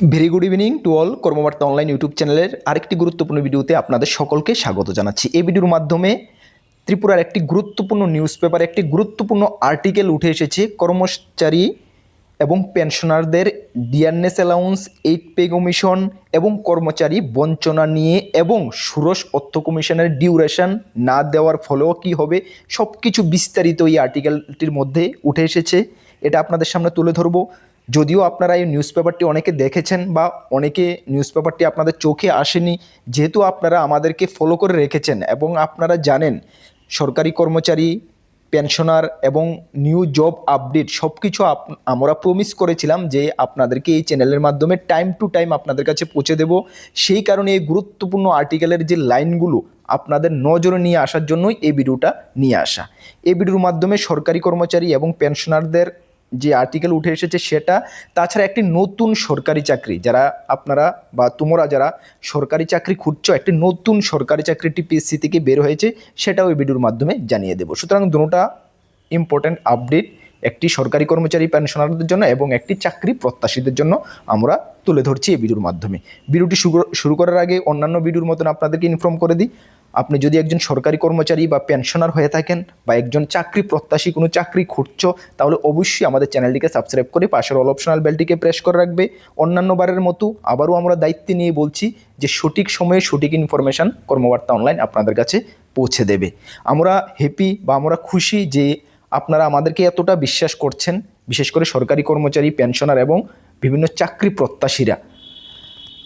Very good evening to all Karmabarta online YouTube চ্যানেলের আরেকটি গুরুত্বপূর্ণ ভিডিওতে আপনাদের সকলকে স্বাগত জানাচ্ছি। এই ভিডিওর মাধ্যমে ত্রিপুরার একটি গুরুত্বপূর্ণ নিউজ পেপার একটি গুরুত্বপূর্ণ আর্টিকেল উঠে এসেছে। কর্মচারী এবং পেনশনারদের dearness allowance eight pay commission এবং কর্মচারী বঞ্চনা নিয়ে এবং সুরস অর্থ কমিশনের ডিউরেশন না দেওয়ার ফলেও কী হবে সব কিছু বিস্তারিত এই আর্টিকেলটির মধ্যে উঠে এসেছে। এটা আপনাদের সামনে তুলে ধরবো। যদিও আপনারা এই নিউজ পেপারটি অনেকে দেখেছেন বা অনেকে নিউজ পেপারটি আপনাদের চোখে আসেনি, যেহেতু আপনারা আমাদেরকে ফলো করে রেখেছেন এবং আপনারা জানেন, সরকারি কর্মচারী পেনশনার এবং নিউ জব আপডেট সব কিছু আমরা প্রমিস করেছিলাম যে আপনাদেরকে এই চ্যানেলের মাধ্যমে টাইম টু টাইম আপনাদের কাছে পৌঁছে দেব। সেই কারণে এই গুরুত্বপূর্ণ আর্টিকেলের যে লাইনগুলো আপনাদের নজরে নিয়ে আসার জন্যই এই ভিডিওটা নিয়ে আসা। এই ভিডিওর মাধ্যমে সরকারি কর্মচারী এবং পেনশনারদের যে আর্টিকেল উঠে এসেছে সেটা, তাছাড়া একটি নতুন সরকারি চাকরি, যারা আপনারা বা তোমরা যারা সরকারি চাকরি খুঁজছো, একটি নতুন সরকারি চাকরিটি পিএসসি থেকে বের হয়েছে, সেটাও এই ভিডিওর মাধ্যমে জানিয়ে দেবো। সুতরাং দুটোটা ইম্পর্ট্যান্ট আপডেট একটি সরকারি কর্মচারী পেনশনারদের জন্য এবং একটি চাকরি প্রত্যাশীদের জন্য আমরা তুলে ধরছি এই ভিডিওর মাধ্যমে। ভিডিওটি শুরু করার আগে অন্যান্য ভিডিওর মতন আপনাদেরকে ইনফর্ম করে দিই। আপনি যদি একজন সরকারি কর্মচারী বা পেনশনার হয়ে থাকেন বা একজন চাকরি প্রত্যাশী, কোনো চাকরি খুঁজছ তাহলে অবশ্যই আমাদের চ্যানেলটিকে সাবস্ক্রাইব করে পাশের অল অপশনাল বেলটিকে প্রেস করে রাখবে। অন্যান্য বারের মতো আবারও আমরা দায়িত্ব নিয়ে বলছি যে সঠিক সময়ে সঠিক ইনফরমেশান কর্মবার্তা অনলাইন আপনাদের কাছে পৌঁছে দেবে। আমরা হ্যাপি বা আমরা খুশি যে আপনারা আমাদেরকে এতটা বিশ্বাস করছেন, বিশেষ করে সরকারি কর্মচারী পেনশনার এবং বিভিন্ন চাকরি প্রত্যাশীরা।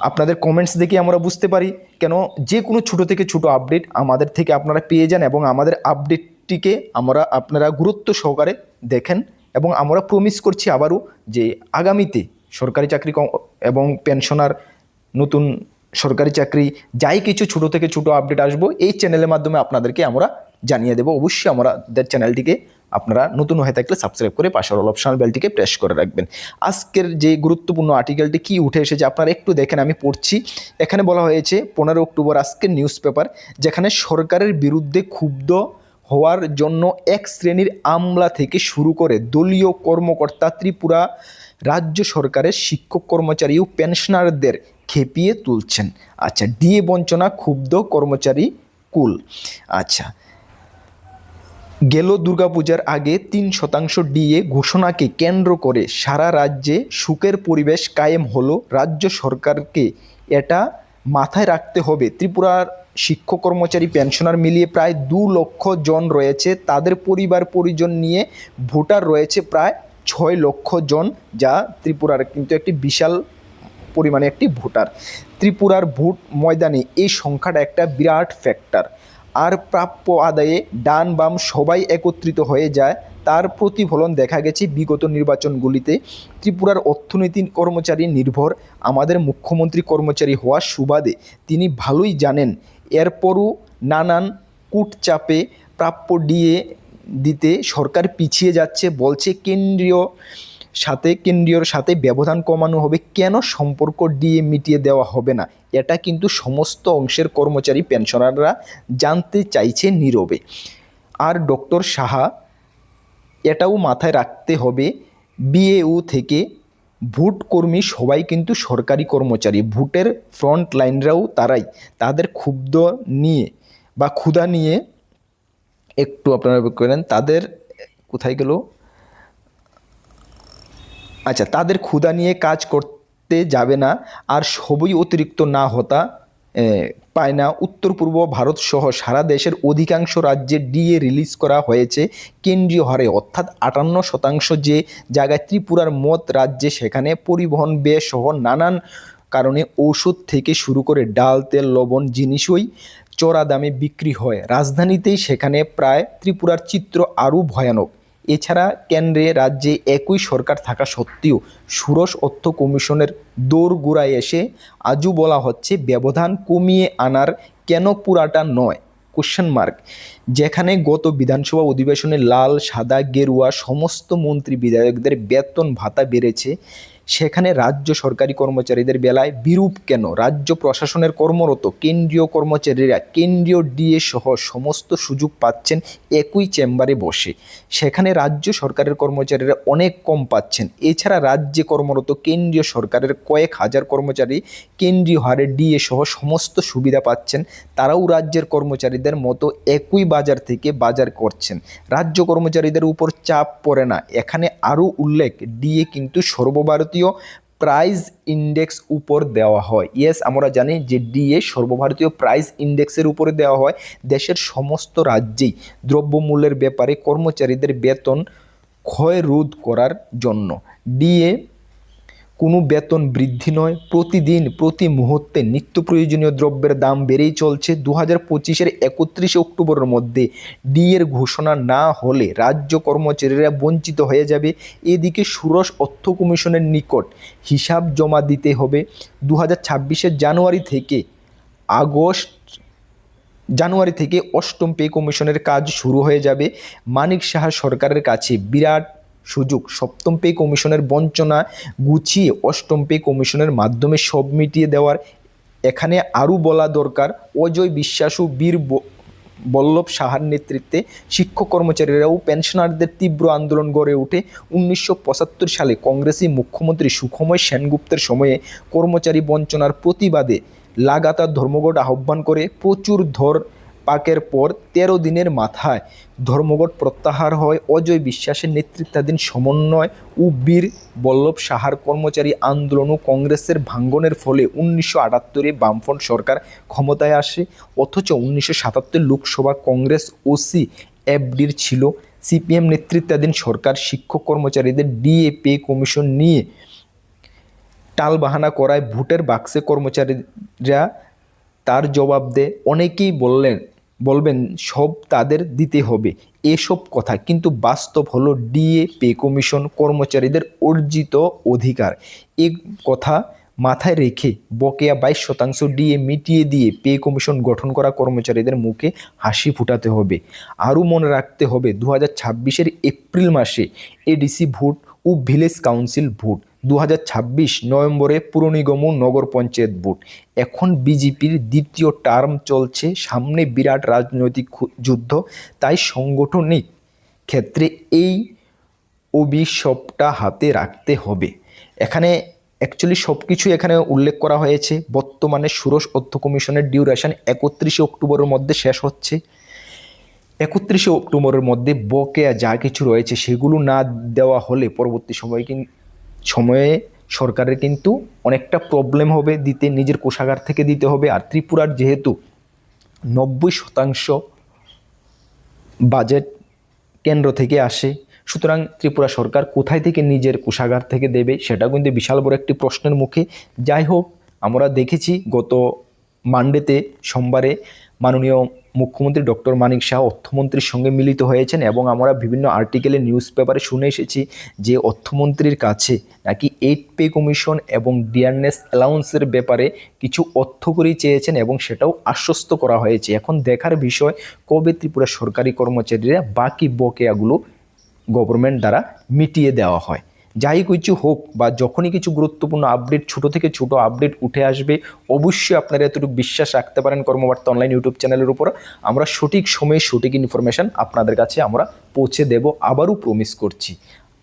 আপনাদের কমেন্টস দেখে আমরা বুঝতে পারি। কেন? যে কোনো ছোটো থেকে ছোটো আপডেট আমাদের থেকে আপনারা পেয়ে যান এবং আমাদের আপডেটটিকে আমরা আপনারা গুরুত্ব সহকারে দেখেন এবং আমরা প্রমিস করছি আবারও যে আগামীতে সরকারি চাকরি এবং পেনশনার নতুন সরকারি চাকরি, যাই কিছু ছোটো থেকে ছোটো আপডেট আসব, এই চ্যানেলের মাধ্যমে আপনাদেরকে আমরা জানিয়ে দেবো। অবশ্যই আমাদের চ্যানেলটিকে আপনারা নতুন হয়ে থাকলে সাবস্ক্রাইব করে পাশের অল অপশনাল বেলটিকে প্রেস করে রাখবেন। আজকের যে গুরুত্বপূর্ণ আর্টিকেলটি কি উঠে এসেছে আপনারা একটু দেখেন, আমি পড়ছি। এখানে বলা হয়েছে, পনেরো অক্টোবর আজকের নিউজ পেপার যেখানে সরকারের বিরুদ্ধে ক্ষুব্ধ হওয়ার জন্য এক শ্রেণির আমলা থেকে শুরু করে দলীয় কর্মকর্তা ত্রিপুরা রাজ্য সরকারের শিক্ষক কর্মচারী ও পেনশনারদের খেপিয়ে তুলছেন। আচ্ছা ডিএ বঞ্চনা ক্ষুব্ধ কর্মচারী কুল। আচ্ছা গেল দুর্গাপূজার আগে তিন শতাংশ ডিএ ঘোষণাকে কেন্দ্র করে সারা রাজ্যে সুখের পরিবেশ কায়েম হলো। রাজ্য সরকারকে এটা মাথায় রাখতে হবে। ত্রিপুরার শিক্ষক কর্মচারী পেনশনার মিলিয়ে প্রায় দু লক্ষ জন রয়েছে। তাদের পরিবার পরিজন নিয়ে ভোটার রয়েছে প্রায় ছয় লক্ষ জন, যা ত্রিপুরার কিন্তু একটি বিশাল পরিমাণে একটি ভোটার। ত্রিপুরার ভোট ময়দানে এই সংখ্যাটা একটা বিরাট ফ্যাক্টর আর প্রাপ্য আদায়ে ডান বাম সবাই একত্রিত হয়ে যায়, তার প্রতিফলন দেখা গেছে বিগত নির্বাচনগুলিতে। ত্রিপুরার অর্থনীতি কর্মচারী নির্ভর, আমাদের মুখ্যমন্ত্রী কর্মচারী হওয়ার সুবাদে তিনি ভালোই জানেন, এরপরও নানান কূটচাপে প্রাপ্য ডিএ দিতে সরকার পিছিয়ে যাচ্ছে, বলছে কেন্দ্রীয় সাথে কেন্দ্রীয়র সাথে ব্যবধান কমানো হবে, কেন সম্পর্ক ডিএ মিটিয়ে দেওয়া হবে না? এটা কিন্তু সমস্ত অংশের কর্মচারী পেনশনাররা জানতে চাইছে নীরবে। আর ডক্টর সাহা, এটাও মাথায় রাখতে হবে, বিএউ থেকে ভোট কর্মী সবাই কিন্তু সরকারি কর্মচারী, ভোটের ফ্রন্ট লাইনরাও তারাই। তাদের ক্ষুব্ধ নিয়ে বা ক্ষুধা নিয়ে একটু আপনারা করেন, তাদের কোথায় গেল? আচ্ছা তাদের ক্ষুধা নিয়ে কাজ করতে যাবে না আর সবই অতিরিক্ত না হতা পায় না। উত্তর পূর্ব ভারত সহ সারা দেশের অধিকাংশ রাজ্যে ডিএ রিলিজ করা হয়েছে কেন্দ্রীয় হারে। অর্থাৎ আটান্ন শতাংশ যে জায়গায় ত্রিপুরার মত রাজ্যে, সেখানে পরিবহন ব্যয় সহ নানান কারণে ঔষধ থেকে শুরু করে ডাল, তেল, লবণ জিনিসই চড়া দামে বিক্রি হয়। রাজধানীতেই সেখানে প্রায় ত্রিপুরার চিত্র আরও ভয়ানক। এছাড়া কেন্দ্রে রাজ্যে একই সরকার থাকা সত্ত্বেও সুরস অর্থ কমিশনের দোরগোড়ায় এসে আজও বলা হচ্ছে ব্যবধান কমিয়ে আনার কেন পুরাটা নয়? কোশ্চেন মার্ক যেখানে গত বিধানসভা অধিবেশনে লাল, সাদা, গেরুয়া সমস্ত মন্ত্রী বিধায়কদের বেতন ভাতা বেড়েছে। সেখানে রাজ্য সরকারি কর্মচারীদের বেলায় বিরূপ কেন? রাজ্য প্রশাসনের কর্মরত কেন্দ্রীয় কর্মচারীরা কেন্দ্রীয় ডিএ সহ সমস্ত সুযোগ পাচ্ছেন একই চেম্বারে বসে। সেখানে রাজ্য সরকারের কর্মচারীরা অনেক কম পাচ্ছেন। এছাড়া রাজ্যে কর্মরত কেন্দ্রীয় সরকারের কয়েক হাজার কর্মচারী কেন্দ্রীয় হারে ডিএ সহ সমস্ত সুবিধা পাচ্ছেন। তারাও রাজ্যের কর্মচারীদের মতো একই বাজার থেকে বাজার করছেন। রাজ্য কর্মচারীদের উপর চাপ পড়ে না। এখানে আরও উল্লেখ, ডিএ কিন্তু সর্বভারতীয় প্রাইস ইন্ডেক্স উপর দেওয়া হয়। ইয়েস আমরা জানি যে ডিএ সর্বভারতীয় প্রাইস ইন্ডেক্সের উপরে দেওয়া হয়। দেশের সমস্ত রাজ্যেই দ্রব্যমূল্যের ব্যাপারে কর্মচারীদের বেতন ক্ষয় রোধ করার জন্য। ডিএ কোনো বেতন বৃদ্ধি নয়। প্রতিদিন, প্রতি মুহূর্তে নিত্য প্রয়োজনীয় দ্রব্যের দাম বেড়েই চলছে। দু হাজার পঁচিশের একত্রিশে অক্টোবরের মধ্যে ডিএর ঘোষণা না হলে রাজ্য কর্মচারীরা বঞ্চিত হয়ে যাবে। এদিকে ষোড়শ অর্থ কমিশনের নিকট হিসাব জমা দিতে হবে। দু হাজার জানুয়ারি থেকে আগস্ট, জানুয়ারি থেকে অষ্টম পে কমিশনের কাজ শুরু হয়ে যাবে। মানিক সাহা সরকারের কাছে বিরাট সুযোগ। সপ্তম পে কমিশনের বঞ্চনা গুছিয়ে অষ্টম পে কমিশনের মাধ্যমে সব মিটিয়ে দেওয়ার এখানে আরও বলা দরকার। অজয় বিশ্বাসু বীর বল্লভ সাহার নেতৃত্বে শিক্ষক কর্মচারীরাও পেনশনারদের তীব্র আন্দোলন গড়ে ওঠে। উনিশশো পঁচাত্তর সালে কংগ্রেসি মুখ্যমন্ত্রী সুখময় সেনগুপ্তের সময়ে কর্মচারী বঞ্চনার প্রতিবাদে লাগাতার ধর্মঘট আহ্বান করে। প্রচুর ধর পাকের পর তেরো দিনের মাথায় ধর্মঘট প্রত্যাহার হয়। অজয় বিশ্বাসের নেতৃত্বাধীন সমন্বয় ও বীর বল্লভ সাহার কর্মচারী আন্দোলন ও কংগ্রেসের ভাঙ্গনের ফলে উনিশশো আটাত্তরে বামফ্রন্ট সরকার ক্ষমতায় আসে। অথচ উনিশশো সাতাত্তর লোকসভা কংগ্রেস ওসি এফডির ছিল। সিপিএম নেতৃত্বাধীন সরকার শিক্ষক কর্মচারীদের ডিএ পে কমিশন নিয়ে টালবাহানা করায়। ভোটের বাক্সে কর্মচারীরা তার জবাব দেয়। অনেকেই বললেন বলবেন, সব তাদের দিতে হবে। এসব কথা কিন্তু বাস্তব হলো ডিএ, পে কমিশন, কর্মচারীদের অর্জিত অধিকার। এ কথা মাথায় রেখে বকেয়া বাইশ শতাংশ ডিএ মিটিয়ে দিয়ে পে কমিশন গঠন করা কর্মচারীদের মুখে হাসি ফুটাতে হবে। আরও মনে রাখতে হবে দু হাজার এপ্রিল মাসে এডিসি ভোট ও ভিলেজ কাউন্সিল ভোট। দু হাজার ছাব্বিশ নভেম্বরে পুর নিগম ও নগর পঞ্চায়েত ভোট। এখন বিজেপির দ্বিতীয় টার্ম চলছে সামনে বিরাট রাজনৈতিক যুদ্ধ, তাই সাংগঠনিক ক্ষেত্রে এই অভিশপটা হাতে রাখতে হবে। এখানে অ্যাকচুয়ালি সব কিছু এখানে উল্লেখ করা হয়েছে। বর্তমানে ষোড়শ অর্থ কমিশনের ডিউরেশন একত্রিশে অক্টোবরের মধ্যে শেষ হচ্ছে। একত্রিশে অক্টোবরের মধ্যে বকেয়া যা কিছু রয়েছে সেগুলো না দেওয়া হলে পরবর্তী সময় কিন সময়ে সরকারের কিন্তু অনেকটা প্রবলেম হবে, দিতে, নিজের কোষাগার থেকে দিতে হবে। আর ত্রিপুরার যেহেতু নব্বই শতাংশ বাজেট কেন্দ্র থেকে আসে, সুতরাং ত্রিপুরা সরকার কোথায় থেকে নিজের কোষাগার থেকে দেবে সেটা কিন্তু বিশাল বড় একটি প্রশ্নের মুখে। যাই হোক, আমরা দেখেছি গত মানডেতে সোমবারে মাননীয় মুখ্যমন্ত্রী ডক্টর মানিক শাহ অর্থমন্ত্রীর সঙ্গে মিলিত হয়েছেন এবং আমরা বিভিন্ন আর্টিকেলে নিউজ পেপারে শুনে এসেছি যে অর্থমন্ত্রীর কাছে নাকি এইট পে কমিশন এবং ডিয়ারনেস অ্যালাউন্সের ব্যাপারে কিছু অর্থ করেই চেয়েছেন এবং সেটাও আশ্বস্ত করা হয়েছে। এখন দেখার বিষয়, কবে ত্রিপুরা সরকারি কর্মচারীরা বাকি বকেয়াগুলো গভর্নমেন্ট দ্বারা মিটিয়ে দেওয়া হয়? যাই কিছু হোক বা যখনই কিছু গুরুত্বপূর্ণ আপডেট ছোট থেকে ছোট আপডেট উঠে আসবে, অবশ্যই আপনারা এতটুকু বিশ্বাস রাখতে পারেন কর্মবার্তা অনলাইন ইউটিউব চ্যানেলের উপর আমরা সঠিক সময়ে সঠিক ইনফরমেশান আপনাদের কাছে আমরা পৌঁছে দেব, আবারও প্রমিস করছি।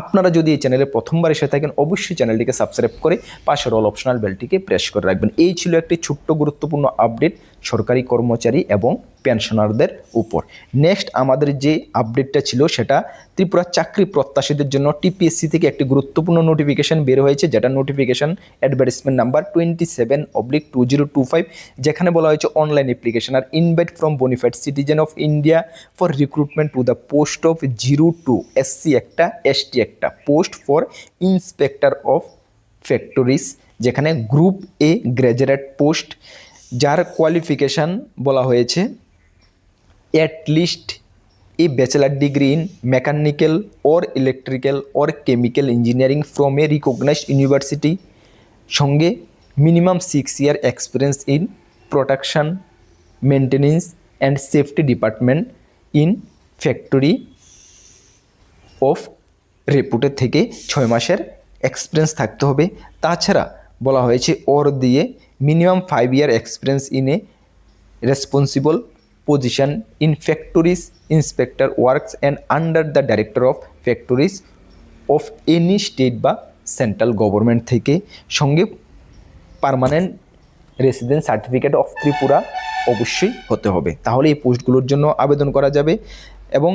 আপনারা যদি এই চ্যানেলে প্রথমবার এসে থাকেন, অবশ্যই চ্যানেলটিকে সাবস্ক্রাইব করে পাশের অল অপশনাল বেলটিকে প্রেস করে রাখবেন। এই ছিল একটি ছোট্ট গুরুত্বপূর্ণ আপডেট সরকারি কর্মচারী এবং পেনশনারদের উপর। নেক্সট আমাদের যে আপডেটটা ছিল সেটা ত্রিপুরা চাকরি প্রত্যাশীদের জন্য টিপিএসসি থেকে একটি গুরুত্বপূর্ণ নোটিফিকেশন বের হয়েছে, যেটা notification advertisement number twenty seven oblique two zero two five যেখানে বলা হয়েছে online application are invite from bonafide citizen of India for recruitment to the post of zero two SC একটা এসটি একটা post for inspector of factories যেখানে group A graduate post যার qualification বলা হয়েছে, at least a bachelor degree in mechanical or electrical or chemical engineering from a recognized university, সঙ্গে minimum six year experience in protection maintenance and safety department in factory of রেপুটের থেকে ছয় মাসের experience থাকতে হবে। তাছাড়া বলা হয়েছে ওর দিয়ে minimum five year experience in a responsible position in factories inspector works and under the director of factories of any state বা সেন্ট্রাল গভর্নমেন্ট থেকে সঙ্গে permanent residence certificate of Tripura অবশ্যই হতে হবে। তাহলে এই পোস্টগুলোর জন্য আবেদন করা যাবে এবং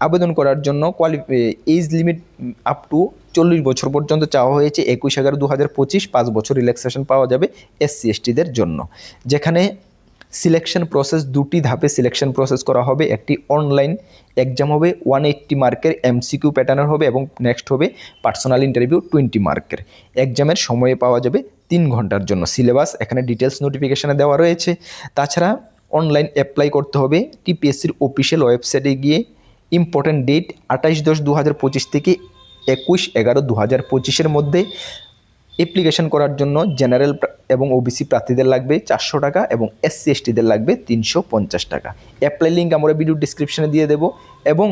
আবেদন করার জন্য কোয়ালি এজ লিমিট আপ টু চল্লিশ বছর পর্যন্ত চাওয়া হয়েছে, একুশ এগারো দু হাজার পঁচিশ পাঁচ বছর রিল্যাক্সেশন পাওয়া যাবে এসসি এসটিদের জন্য। যেখানে সিলেকশন প্রসেস দুটি ধাপে সিলেকশন প্রসেস করা হবে, একটি অনলাইন এক্সাম হবে ওয়ান এইট্টি মার্কের এমসিকিউ প্যাটার্নের হবে এবং নেক্সট হবে পার্সোনাল ইন্টারভিউ টোয়েন্টি মার্কের এক্সামের সময়ে পাওয়া যাবে তিন ঘণ্টার জন্য। সিলেবাস এখানে ডিটেলস নোটিফিকেশানে দেওয়া রয়েছে। তাছাড়া অনলাইন অ্যাপ্লাই করতে হবে টিপিএসসির অফিসিয়াল ওয়েবসাইটে গিয়ে ইম্পর্ট্যান্ট ডেট আঠাশ দশ দু হাজার পঁচিশ থেকে একুশ এগারো দু হাজার পঁচিশের মধ্যে অ্যাপ্লিকেশন করার জন্য জেনারেল এবং ওবিসি প্রার্থীদের লাগবে চারশো টাকা এবং এসসি এসটিদের লাগবে তিনশো পঞ্চাশ টাকা। অ্যাপ্লাই লিঙ্ক আমরা ভিডিও ডিসক্রিপশনে দিয়ে দেবো এবং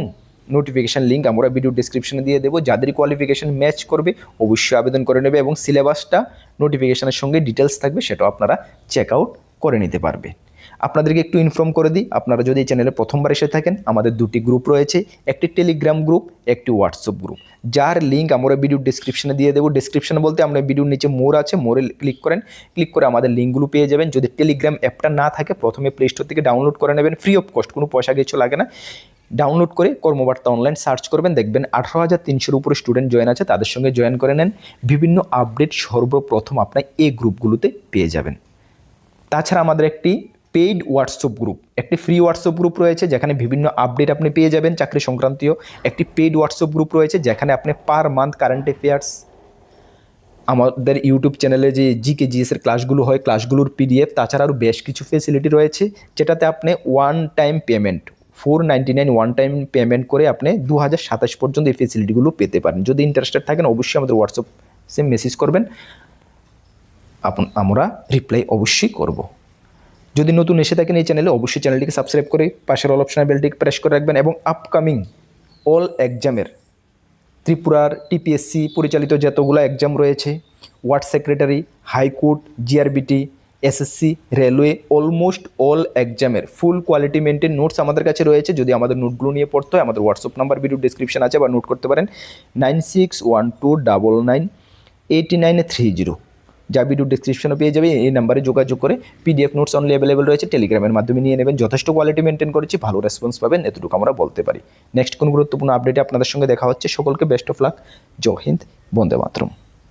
নোটিফিকেশান লিঙ্ক আমরা ভিডিও ডিসক্রিপশনে দিয়ে দেবো। যাদের কোয়ালিফিকেশান ম্যাচ করবে অবশ্যই আবেদন করে নেবে এবং সিলেবাসটা নোটিফিকেশানের সঙ্গে ডিটেলস থাকবে সেটাও আপনারা চেক আউট করে নিতে পারবে। আপনাদেরকে একটু ইনফর্ম করে দিই, আপনারা যদি এই চ্যানেলে প্রথমবার এসে থাকেন, আমাদের দুটি গ্রুপ রয়েছে, একটি টেলিগ্রাম গ্রুপ একটি হোয়াটসঅ্যাপ গ্রুপ যার লিঙ্ক আমরা ভিডিও ডিসক্রিপশনে দিয়ে দেবো। ডিসক্রিপশনে বলতে আমরা ভিডিওর নিচে মোর আছে মোরে ক্লিক করেন। ক্লিক করে আমাদের লিঙ্কগুলো পেয়ে যাবেন। যদি টেলিগ্রাম অ্যাপটা না থাকে, প্রথমে প্লে স্টোর থেকে ডাউনলোড করে নেবেন। ফ্রি অফ কস্ট কোনো পয়সা কিছু লাগে না। ডাউনলোড করে কর্মবার্তা অনলাইন সার্চ করবেন। দেখবেন আঠারো হাজার তিনশোর উপরে স্টুডেন্ট জয়েন আছে, তাদের সঙ্গে জয়েন করে নেন। বিভিন্ন আপডেট সর্বপ্রথম আপনার এই গ্রুপগুলোতে পেয়ে যাবেন। তাছাড়া আমাদের একটি পেইড হোয়াটসঅ্যাপ গ্রুপ একটি ফ্রি হোয়াটসঅ্যাপ গ্রুপ রয়েছে, যেখানে বিভিন্ন আপডেট আপনি পেয়ে যাবেন চাকরি সংক্রান্তীয়। একটি পেইড হোয়াটসঅ্যাপ গ্রুপ রয়েছে, যেখানে আপনি পার মান্থ কারেন্ট অ্যাফেয়ার্স আমাদের ইউটিউব চ্যানেলে যে জিকে জিএসের ক্লাসগুলো হয় ক্লাসগুলোর পিডিএফ তাছাড়া আরও বেশ কিছু ফেসিলিটি রয়েছে, যেটাতে আপনি one time payment four ninety nine one time payment করে আপনি দু হাজার সাতাশ পর্যন্ত এই ফেসিলিটিগুলো পেতে পারেন। যদি ইন্টারেস্টেড থাকেন, অবশ্যই আমাদের হোয়াটসঅ্যাপে মেসেজ করবেন। আমরা রিপ্লাই অবশ্যই করব। যদি নতুন এসে থাকেন এই চ্যানেলে অবশ্যই চ্যানেলটিকে সাবস্ক্রাইব করে পাশের অল অপশনের বেলটিকে প্রেস করে রাখবেন এবং আপকামিং অল এক্সামের ত্রিপুরার টিপিএসসি পরিচালিত যতগুলো এক্সাম রয়েছে ward secretary high court GRBT SSC railway almost all এক্সামের ফুল কোয়ালিটি মেনটেন নোটস আমাদের কাছে রয়েছে। যদি আমাদের নোটগুলো নিয়ে পড়তে হয়, আমাদের হোয়াটসঅ্যাপ নাম্বার ভিডিও ডিসক্রিপশন আছে বা নোট করতে পারেন nine six one two double nine eighty নাইনে থ্রি জিরো যা ভিডিও ডিসক্রিপশনে পেয়ে যাবে, এই নাম্বারে যোগাযোগ করে পিডিএফ নোটস অনলি অ্যাভেলেবেল রয়েছে টেলিগ্রামের মাধ্যমে নিয়ে নেবেন। যথেষ্ট কোয়ালিটি মেনটেন করেছি, ভালো রেসপন্স পাবেন, এতটুকু আমরা বলতে পারি। নেক্সট কোন গুরুত্বপূর্ণ আপডেটে আপনাদের সঙ্গে দেখা হচ্ছে। সকলকে বেস্ট অফ লাক জয় হিন্দ, বন্দে মাতরম।